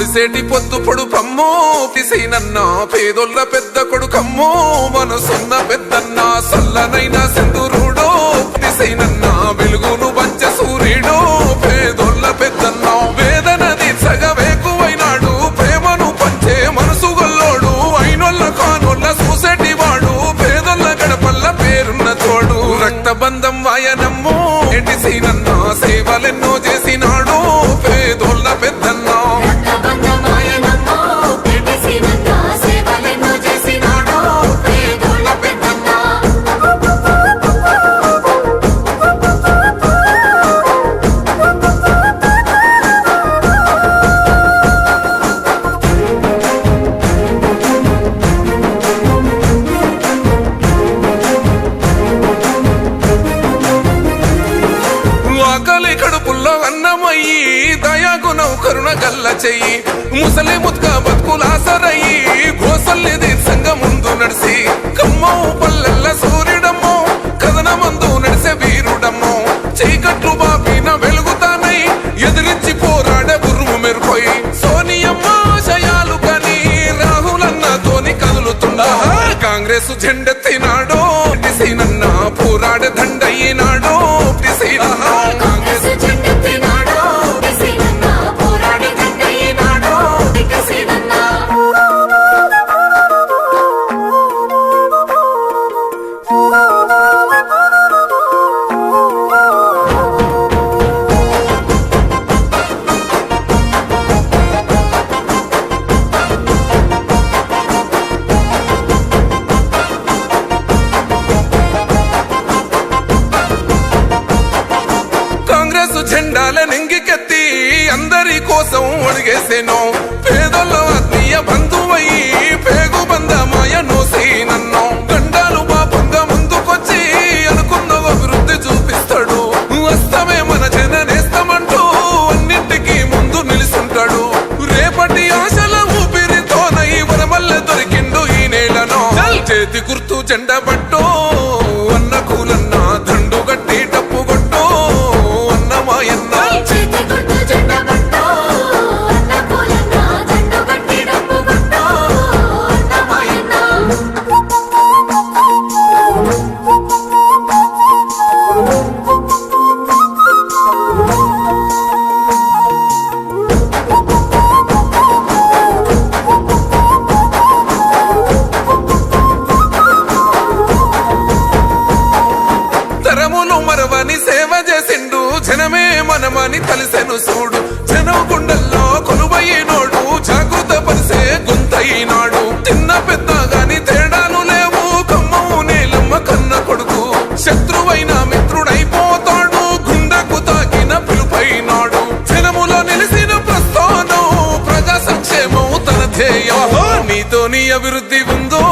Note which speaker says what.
Speaker 1: పొడిసేటి పొద్దు పొడు పమ్ము పిసైనన్న పేదొల్ల పెద్ద కొడుకమ్ము మనసున్న పెద్దన్న సల్లనైన సింధురుడు పిసైనన్న వెలుగును పంచ సూర్యుడు పేదొల్ల పెద్దన్న వేదన తీర్చగవేకువైనాడు ప్రేమను పంచే మనసు గొల్లోడు అయినొల్ల కానొల్ల చూసేటి వాడు పేదొల్ల గడపల్ల పేరున్న తోడు రక్తబంధం వాయనమ్ము ఎడిసినన్న కరుణ చెయ్యి. ముసలి ముత్క బతుకులాసరయ్యి గోసల్ని దీర్ఘంగ ముందు నడిసి. కమ్మో పల్లెల్ల సూర్యుడమ్మో కథన మందు నడిసే వీరుడమ్మో. చీకట్లు బాపిన వెలుగుతానై ఎదిరించి పోరాడే గురువు మెరుపోయి సోనియమ్మ ఆశయాలు కని రాహులన్న తోని కదులుతుండ. కాంగ్రెస్ జెండె కాంగ్రెస్ జెండాల నింగికెత్తి అందరి కోసం అడిగేసేను செண்டை பட்டோ అభివృద్ధి ఉందో